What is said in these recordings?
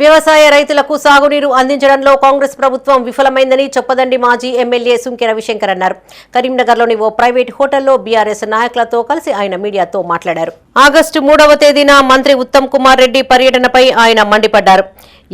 వ్యవసాయ రైతులకు సాగునీరు అందించడంలో కాంగ్రెస్ ప్రభుత్వం విఫలమైందని చెప్పదండి మాజీ ఎమ్మెల్యే సుంకె రవిశంకర్ అన్నారు. కరీంనగర్లోని ఓ ప్రైవేట్ హోటల్లో బీఆర్ఎస్ నాయకులతో కలిసి ఆయన మీడియాతో మాట్లాడారు. ఆగస్టు మూడవ తేదీన మంత్రి ఉత్తమ్ కుమార్ రెడ్డి పర్యటనపై ఆయన మండిపడ్డారు.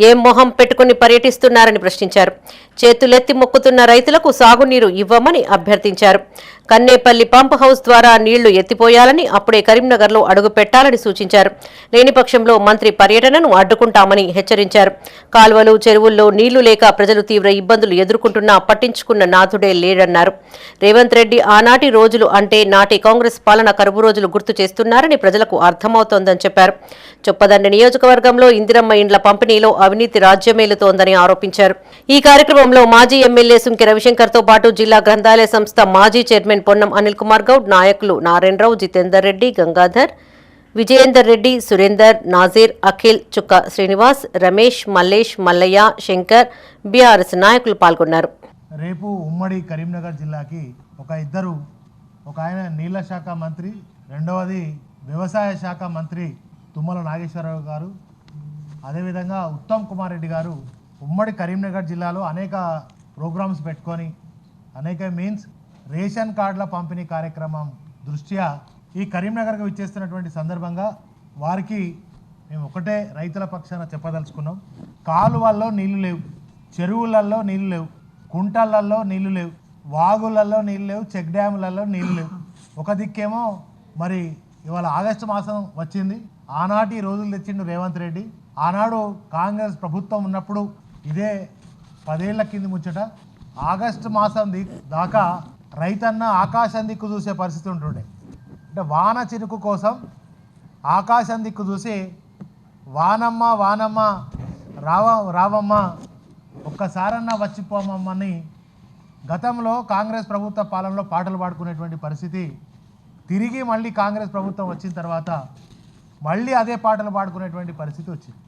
ఏం మొహం పెట్టుకుని పర్యటిస్తున్నారని ప్రశ్నించారు. చేతులెత్తి మొక్కుతున్న రైతులకు సాగునీరు ఇవ్వమని అభ్యర్థించారు. కన్నేపల్లి పంప్ హౌస్ ద్వారా నీళ్ళు ఎత్తిపోయాలని అప్పుడే కరీంనగర్లో అడుగు పెట్టాలని సూచించారు. లేని పక్షంలో మంత్రి పర్యటనను అడ్డుకుంటామని హెచ్చరించారు. కాలువలు చెరువుల్లో నీళ్ళు లేక ప్రజలు తీవ్ర ఇబ్బందులు ఎదుర్కొంటున్నా పట్టించుకున్న నాథుడే లేడన్నారు. రేవంత్ రెడ్డి ఆనాటి రోజులు అంటే నాటి కాంగ్రెస్ పాలన కరువు రోజులు గుర్తు చేస్తున్నారని ప్రజలకు అర్థమవుతోందని చెప్పారు. చొప్పదండి నియోజకవర్గంలో ఇందిరమ్మ ఇండ్ల పంపిణీలో అవినీతి రాజ్యమేలుతోందని ఆరోపించారు. ఈ కార్యక్రమంలో మాజీ ఎమ్మెల్యే సుంకి రవిశంకర్తో పాటు జిల్లా గ్రంథాలయ సంస్థ మాజీ చైర్మన్ పొన్నం అనిల్ కుమార్ గౌడ్ నాయకులు నారాయణరావు జితేందర్ రెడ్డి గంగాధర్ విజయేందర్ రెడ్డి సురేందర్ నాజీర్ అఖిల్ చుక్క శ్రీనివాస్ రమేష్ మల్లేష్ మల్లయ్య శంకర్ బీఆర్ఎస్ నాయకులు పాల్గొన్నారు. రేపు ఉమ్మడి కరీంనగర్ జిల్లాకి ఒక ఇద్దరు ఒక ఆయన నీళ్ళ శాఖ మంత్రి రెండవది వ్యవసాయ శాఖ మంత్రి తుమ్మల నాగేశ్వరరావు గారు. అదేవిధంగా ఉత్తమ్ కుమార్ రెడ్డి గారు ఉమ్మడి కరీంనగర్ జిల్లాలో అనేక ప్రోగ్రామ్స్ పెట్టుకొని అనేక మీన్స్ రేషన్ కార్డుల పంపిణీ కార్యక్రమం దృష్ట్యా ఈ కరీంనగర్కు విచ్చేస్తున్నటువంటి సందర్భంగా వారికి మేము ఒకటే రైతుల పక్షాన చెప్పదలుచుకున్నాం. కాలువల్లో నీళ్ళు లేవు చెరువులలో నీళ్ళు లేవు కుంటలలో నీళ్ళు లేవు వాగులలో నీళ్ళు లేవు చెక్ డ్యాములలో నీళ్ళు లేవు. ఒక దిక్కేమో మరి ఇవాళ ఆగస్టు మాసం వచ్చింది. ఆనాటి రోజులు తెచ్చిండు రేవంత్ రెడ్డి. ఆనాడు కాంగ్రెస్ ప్రభుత్వం ఉన్నప్పుడు ఇదే పదేళ్ళ కింది ముచ్చట. ఆగస్టు మాసం దాకా రైతన్న ఆకాశం దిక్కు చూసే పరిస్థితి ఉంటుండే. అంటే వాన చినుకు కోసం ఆకాశం దిక్కు చూసి వానమ్మ వానమ్మ రావ రావమ్మ ఒక్కసారన్నా వచ్చిపోమమ్మని గతంలో కాంగ్రెస్ ప్రభుత్వ పాలనలో పాటలు పాడుకునేటువంటి పరిస్థితి తిరిగి మళ్ళీ కాంగ్రెస్ ప్రభుత్వం వచ్చిన తర్వాత మళ్ళీ అదే పాటలు పాడుకునేటువంటి పరిస్థితి వచ్చింది.